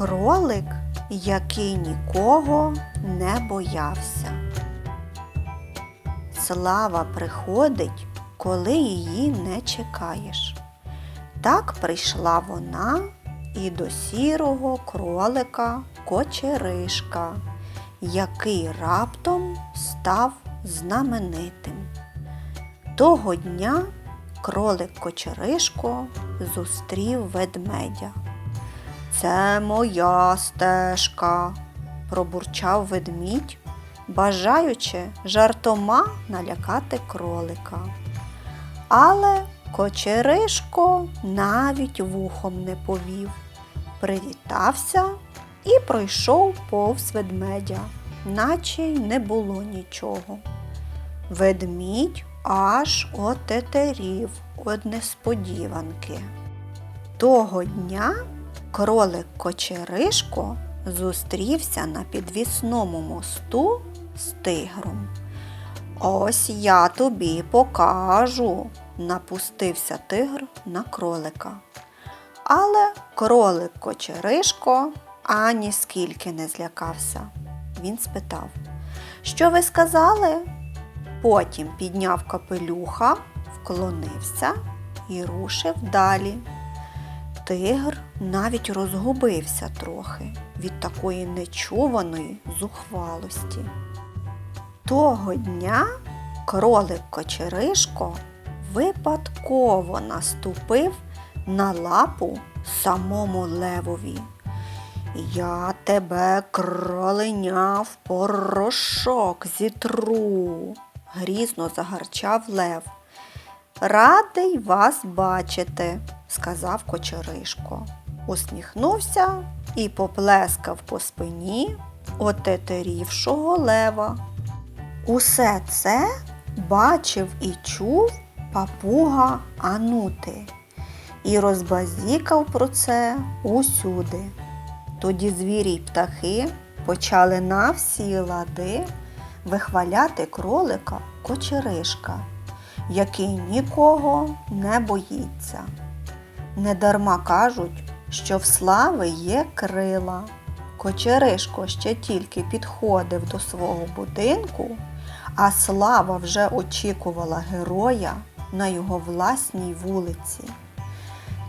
Кролик, який нікого не боявся. Слава приходить, коли її не чекаєш. Так прийшла вона і до сірого кролика Кочеришка, який раптом став знаменитим. Того дня кролик Кочеришко зустрів ведмедя. Це моя стежка, пробурчав ведмідь, бажаючи жартома налякати кролика. Але Кочеришко навіть вухом не повів, привітався і пройшов повз ведмедя, наче й не було нічого. Ведмідь аж отетерів од несподіванки. Того дня кролик Кочеришко зустрівся на підвісному мосту з тигром. Ось я тобі покажу, напустився тигр на кролика. Але кролик Кочеришко ані скільки не злякався. Він спитав, що ви сказали? Потім підняв капелюха, вклонився і рушив далі. Тигр навіть розгубився трохи від такої нечуваної зухвалості. Того дня кролик Кочеришко випадково наступив на лапу самому левові. Я тебе кроленя в порошок зітру, грізно загарчав лев. Радий вас бачити, сказав Кочеришко. Усміхнувся і поплескав по спині отетерівшого лева. Усе це бачив і чув папуга Анути і розбазікав про це усюди. Тоді звірі й птахи почали на всі лади вихваляти кролика Кочеришка, який нікого не боїться. Недарма кажуть, що в слави є крила. Кочеришко ще тільки підходив до свого будинку, а слава вже очікувала героя на його власній вулиці.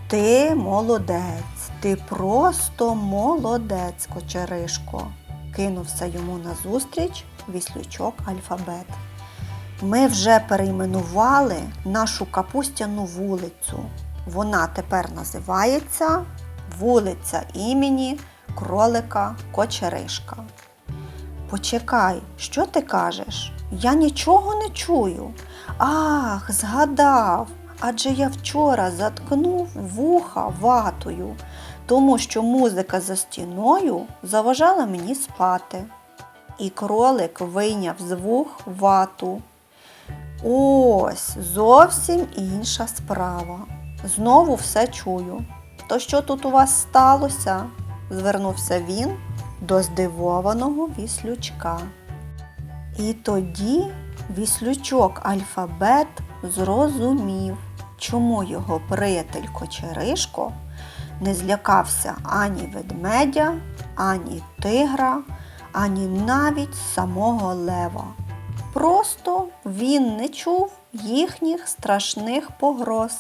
Ти молодець, ти просто молодець, Кочеришко, кинувся йому назустріч віслючок Альфабет. Ми вже перейменували нашу капустяну вулицю. Вона тепер називається вулиця імені кролика Кочеришка. Почекай, що ти кажеш? Я нічого не чую. Ах, згадав. Адже я вчора заткнув вуха ватою, тому що музика за стіною заважала мені спати. І кролик вийняв з вух вату. Ось зовсім інша справа. Знову все чую. То що тут у вас сталося? звернувся він до здивованого віслючка. І тоді віслючок алфабет зрозумів, чому його приятель Кочеришко не злякався ані ведмедя, ані тигра, ані навіть самого лева. Просто він не чув їхніх страшних погроз.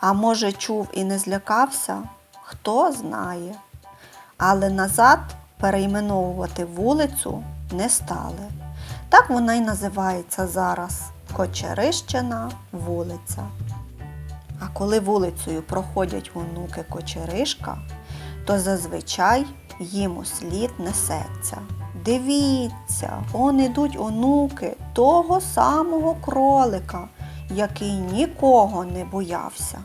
А може, чув і не злякався, хто знає. Але назад перейменовувати вулицю не стали. Так вона й називається зараз Кочерищина вулиця. А коли вулицею проходять онуки Кочеришка, то зазвичай їм у слід несеться. Дивіться, он ідуть онуки того самого кролика, який нікого не боявся.